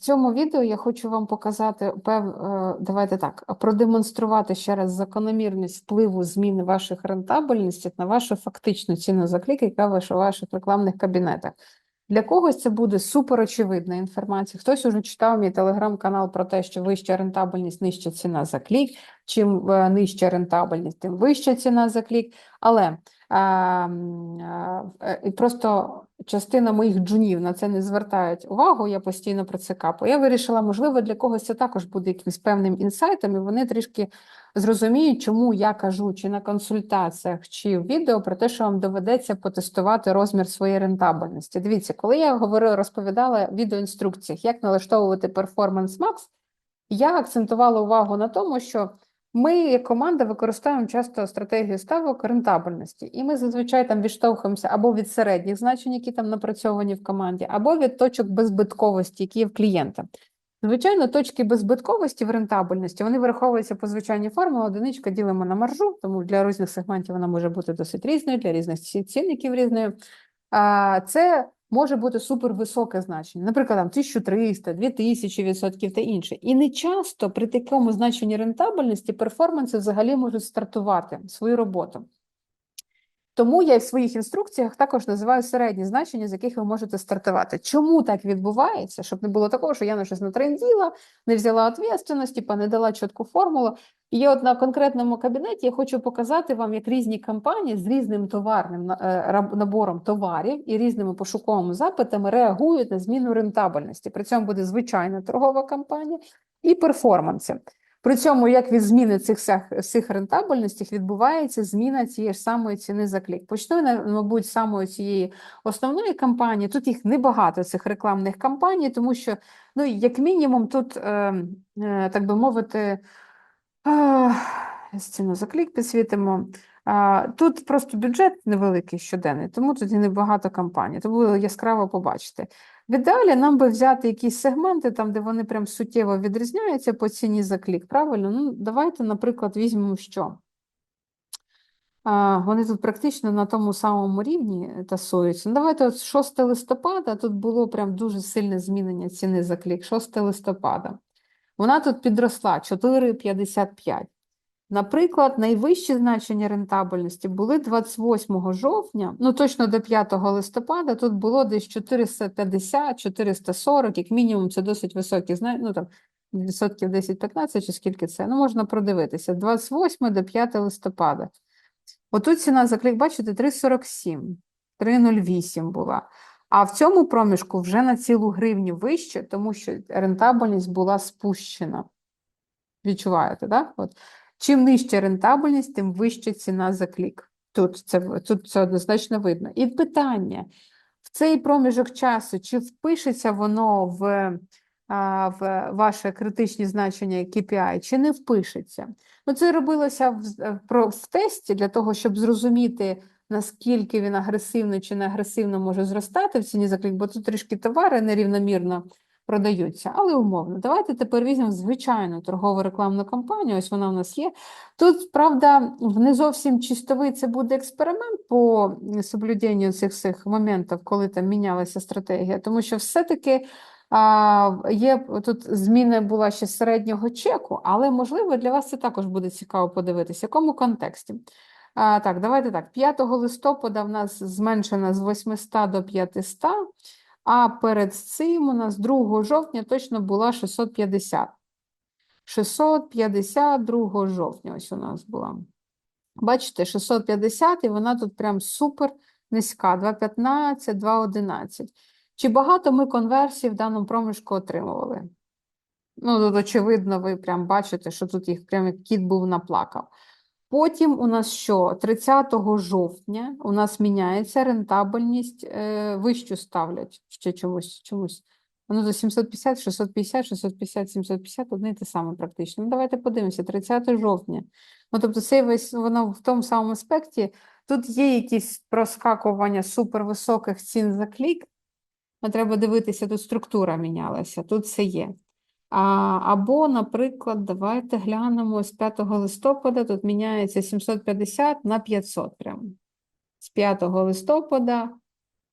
В цьому відео я хочу вам показати пев... е, давайте так, продемонструвати ще раз закономірність впливу зміни ваших рентабельностей на вашу фактичну ціну за клік, яка ваша в ваших рекламних кабінетах. Для когось це буде суперочевидна інформація. Хтось уже читав мій телеграм-канал про те, що вища рентабельність, нижча ціна за клік. Чим е, нижча рентабельність, тим вища ціна за клік. Але а, е, просто частина моїх джунів на це не звертають увагу, я постійно про це капаю. Я вирішила, можливо, для когось це також буде якимось певним інсайтом, і вони трішки зрозуміють, чому я кажу чи на консультаціях, чи в відео про те, що вам доведеться потестувати розмір своєї рентабельності. Дивіться, коли я говорила, розповідала в відеоінструкціях, як налаштовувати Performance Max, я акцентувала увагу на тому, що ми, як команда, використовуємо часто стратегію ставок рентабельності, і ми зазвичай там відштовхуємося або від середніх значень, які там напрацьовані в команді, або від точок беззбитковості, які є в клієнта. Звичайно, точки беззбитковості в рентабельності вони враховуються по звичайній формулі. Одиничка ділимо на маржу, тому для різних сегментів вона може бути досить різною, для різних цінників різною. Це може бути супервисоке значення, наприклад, там 1300, 2000 відсотків та інше. І не часто при такому значенні рентабельності перформанси взагалі можуть стартувати свою роботу. Тому я в своїх інструкціях також називаю середні значення, з яких ви можете стартувати. Чому так відбувається? Щоб не було такого, що я на щось натренділа, не взяла відповідальність, типа не дала чітку формулу. І от на конкретному кабінеті я хочу показати вам, як різні компанії з різним товарним е, набором товарів і різними пошуковими запитами реагують на зміну рентабельності. При цьому буде звичайна торгова кампанія і перформанси. При цьому, як від зміни цих всіх рентабельностей відбувається зміна цієї ж самої ціни за клік. Почну, мабуть, з самої цієї основної кампанії. Тут їх небагато цих рекламних кампаній, тому що, ну, як мінімум, тут, е, е, так би мовити, е, ціну за клік підсвітимо. Тут просто бюджет невеликий щоденний, тому тут і небагато кампаній, тому ви яскраво побачите. В ідеалі нам би взяти якісь сегменти, там, де вони прям суттєво відрізняються по ціні за клік, правильно? Ну, давайте, наприклад, візьмемо що? Вони тут практично на тому самому рівні тасуються. Ну, давайте от 6 листопада, тут було прям дуже сильне змінення ціни за клік. 6 листопада. Вона тут підросла 4,55. Наприклад, найвищі значення рентабельності були 28 жовтня, ну точно до 5 листопада, тут було десь 450-440, як мінімум, це досить високі, ну там відсотків 10-15 чи скільки це, ну можна продивитися, 28 до 5 листопада. Отут ціна за клік, бачите, 3,47, 3,08 була. А в цьому проміжку вже на цілу гривню вище, тому що рентабельність була спущена. Відчуваєте, так? От. Чим нижча рентабельність, тим вища ціна за клік. Тут це, тут це однозначно видно. І питання: в цей проміжок часу, чи впишеться воно в, в ваше критичні значення KPI, чи не впишеться? Ну, це робилося в, в тесті для того, щоб зрозуміти, наскільки він агресивно чи не агресивно може зростати в ціні за клік, бо тут трішки товари нерівномірно продаються, але умовно. Давайте тепер візьмемо звичайну торгову рекламну кампанію. Ось вона у нас є. Тут, правда, в не зовсім чистовий це буде експеримент по соблюденню цих всіх моментів, коли там мінялася стратегія, тому що все-таки а, є тут зміна була ще середнього чеку, але можливо для вас це також буде цікаво подивитися, в якому контексті. А, так, давайте так. 5 листопада в нас зменшена з 800 до 500, а перед цим у нас 2 жовтня точно була 650. 650 2 жовтня ось у нас була. Бачите, 650, і вона тут прям супер низька. 2,15, 2,11. Чи багато ми конверсій в даному проміжку отримували? Ну, тут, очевидно, ви прям бачите, що тут їх прям як кіт був наплакав. Потім у нас що? 30 жовтня у нас міняється рентабельність, е, вищу ставлять ще чомусь, чомусь. Ну, до 750, 650, 650, 750, одне і те саме практично. Ну, давайте подивимося, 30 жовтня. Ну, тобто, це весь воно в тому самому аспекті. Тут є якісь проскакування супервисоких цін за клік. Ну, треба дивитися, тут структура мінялася, тут це є. Або, наприклад, давайте глянемо з 5 листопада, тут міняється 750 на 500 прямо. З 5 листопада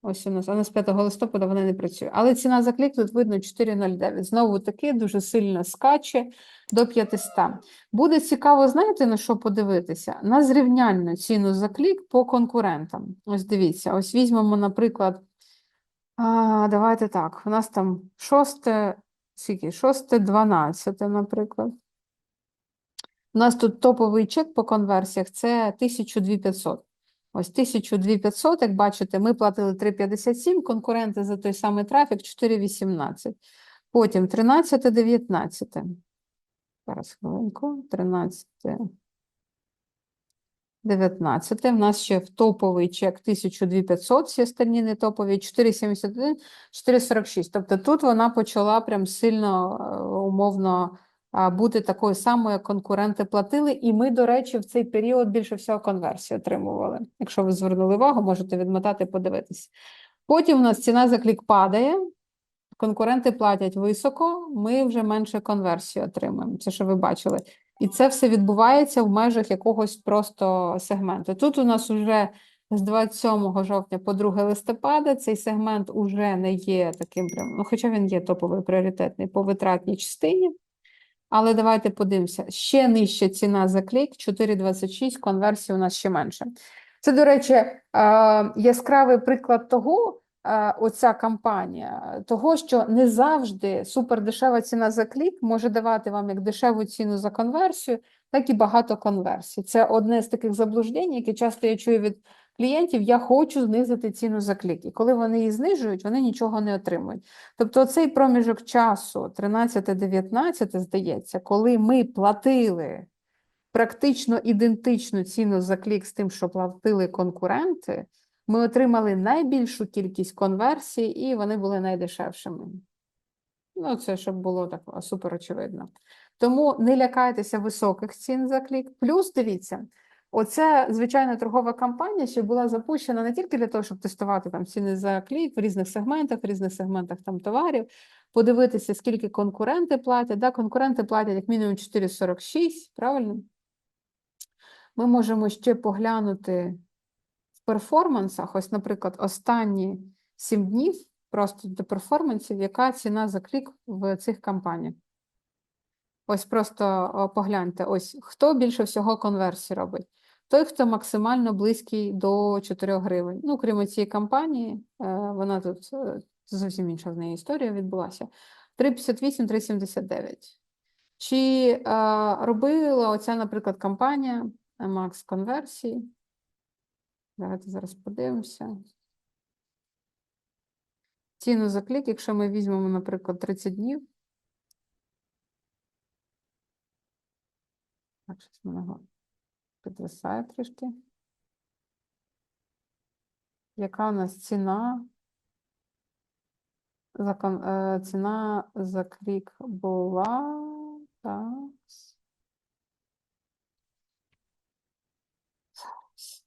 Ось у нас, вона з 5 листопада вона не працює. Але ціна за клік тут видно 4,09. Знову таки дуже сильно скаче до 500. Буде цікаво, знаєте, на що подивитися? На зрівняльну ціну за клік по конкурентам. Ось дивіться, ось візьмемо, наприклад, а, давайте так, у нас там 6, скільки? 6, 12, наприклад. У нас тут топовий чек по конверсіях це 12500. Ось 12500, як бачите, ми платили 3,57, конкуренти за той самий трафік 4,18. Потім 13, 19. Зараз хвилинку. 13, 19. У нас ще в топовий чек 12500, всі остальні не топові, 4,71, 4,46. Тобто тут вона почала прям сильно е, умовно бути такою самою, як конкуренти платили. І ми, до речі, в цей період більше всього конверсії отримували. Якщо ви звернули увагу, можете відмотати, подивитися. Потім у нас ціна за клік падає, конкуренти платять високо, ми вже менше конверсії отримуємо. Це що ви бачили. І це все відбувається в межах якогось просто сегменту. Тут у нас вже з 27 жовтня по 2 листопада цей сегмент уже не є таким прям, ну хоча він є топовий пріоритетний по витратній частині. Але давайте подивимося. Ще нижча ціна за клік 4,26, конверсії у нас ще менше. Це, до речі, яскравий приклад того, оця кампанія, того, що не завжди супердешева ціна за клік може давати вам як дешеву ціну за конверсію, так і багато конверсій. Це одне з таких заблуждень, які часто я чую від клієнтів: я хочу знизити ціну за клік. І коли вони її знижують, вони нічого не отримують. Тобто, цей проміжок часу, 13-19, здається, коли ми платили практично ідентичну ціну за клік з тим, що платили конкуренти, ми отримали найбільшу кількість конверсій, і вони були найдешевшими. Ну, це щоб було так супер очевидно. Тому не лякайтеся високих цін за клік. Плюс дивіться, оця звичайна торгова кампанія ще була запущена не тільки для того, щоб тестувати там ціни за клік в різних сегментах, в різних сегментах там товарів, подивитися, скільки конкуренти платять. Да, конкуренти платять як мінімум 4,46, правильно? Ми можемо ще поглянути перформансах, ось, наприклад, останні 7 днів просто до перформансів, яка ціна за клік в цих кампаніях. Ось просто погляньте, ось хто більше всього конверсій робить. Той, хто максимально близький до 4 гривень. Ну, крім цієї кампанії, е, вона тут е, зовсім інша в неї історія відбулася. 3,58, 3,79. Чи е, робила оця, наприклад, кампанія Макс конверсії? Давайте зараз подивимося. Ціну за клік, якщо ми візьмемо, наприклад, 30 днів. Так, щось мене підвисає трішки. Яка у нас ціна? Е, ціна за клік була. Так. Зараз.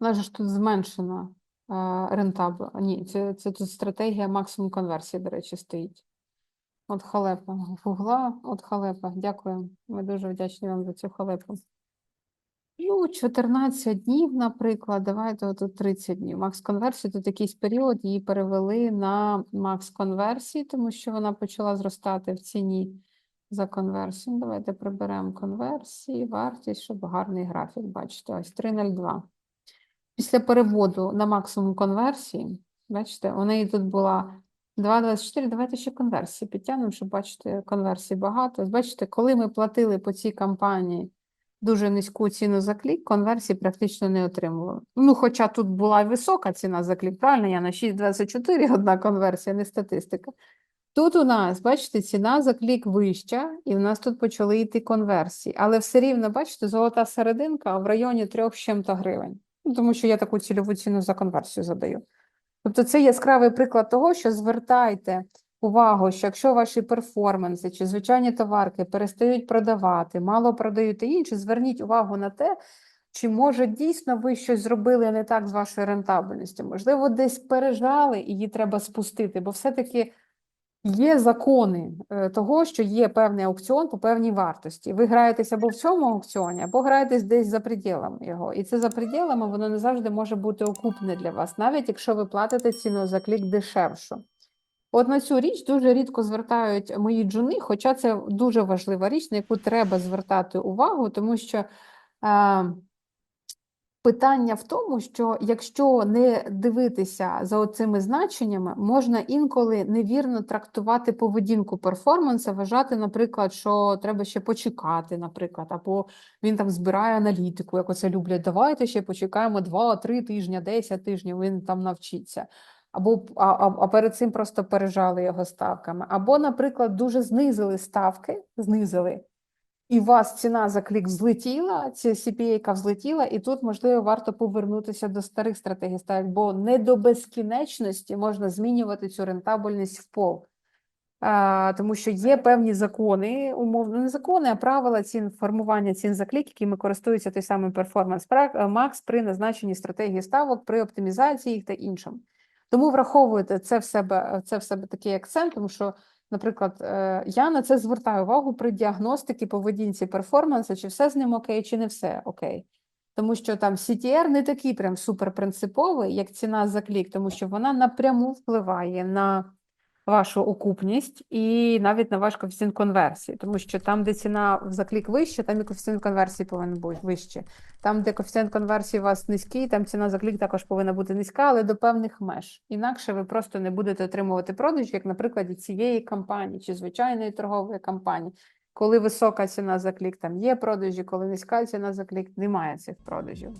Же ж тут зменшена е, рентабл. Ні, це, це тут стратегія максимум конверсії, до речі, стоїть. От халепа. Гугла, от халепа. Дякую. Ми дуже вдячні вам за цю халепу. Ну, 14 днів, наприклад, давайте отут 30 днів. Макс конверсії, тут якийсь період її перевели на макс конверсії, тому що вона почала зростати в ціні за конверсію. Давайте приберемо конверсії, вартість, щоб гарний графік бачите. Ось 3,02. Після переводу на максимум конверсії, бачите, у неї тут була 2,24. Давайте ще конверсії підтягнемо, щоб бачити, конверсій багато. Бачите, коли ми платили по цій кампанії дуже низьку ціну за клік, конверсії практично не отримували. Ну, хоча тут була висока ціна за клік, правильно? Я на 6,24 одна конверсія, не статистика. Тут у нас, бачите, ціна за клік вища, і в нас тут почали йти конверсії. Але все рівно, бачите, золота серединка в районі 3 з чим-то гривень. Тому що я таку цільову ціну за конверсію задаю. Тобто це яскравий приклад того, що звертайте увагу, що якщо ваші перформанси чи звичайні товарки перестають продавати, мало продають і інше, зверніть увагу на те, чи може дійсно ви щось зробили не так з вашою рентабельністю. Можливо, десь пережали і її треба спустити, бо все-таки Є закони е, того, що є певний аукціон по певній вартості. Ви граєтесь або в цьому аукціоні, або граєтесь десь за пределами його. І це за пределами воно не завжди може бути окупне для вас, навіть якщо ви платите ціну за клік дешевшу. От на цю річ дуже рідко звертають мої джуни, хоча це дуже важлива річ, на яку треба звертати увагу, тому що е, питання в тому, що якщо не дивитися за оцими значеннями, можна інколи невірно трактувати поведінку перформанса, вважати, наприклад, що треба ще почекати, наприклад, або він там збирає аналітику, як оце люблять. Давайте ще почекаємо 2-3 тижні, 10 тижнів, він там навчиться. Або а, а, а перед цим просто пережали його ставками. Або, наприклад, дуже знизили ставки, знизили, і у вас ціна за клік взлетіла, ця CPA взлетіла, і тут, можливо, варто повернутися до старих стратегій ставок, бо не до безкінечності можна змінювати цю рентабельність в пол. А, тому що є певні закони, умовно, не закони, а правила цін формування цін за клік, якими користується той самий перформанс Макс при назначенні стратегії ставок, при оптимізації їх та іншому. Тому враховуйте це в себе, це в себе такий акцент, тому що, наприклад, е, я на це звертаю увагу при діагностиці поведінці перформансу, чи все з ним окей, чи не все окей. Тому що там CTR не такий прям суперпринциповий, як ціна за клік, тому що вона напряму впливає на вашу окупність і навіть на ваш коефіцієнт конверсії, тому що там, де ціна за клік вища, там і коефіцієнт конверсії повинен бути вище. Там, де коефіцієнт конверсії у вас низький, там ціна за клік також повинна бути низька, але до певних меж. Інакше ви просто не будете отримувати продажі, як, наприклад, цієї кампанії чи звичайної торгової кампанії. Коли висока ціна за клік, там є продажі, коли низька ціна за клік, немає цих продажів.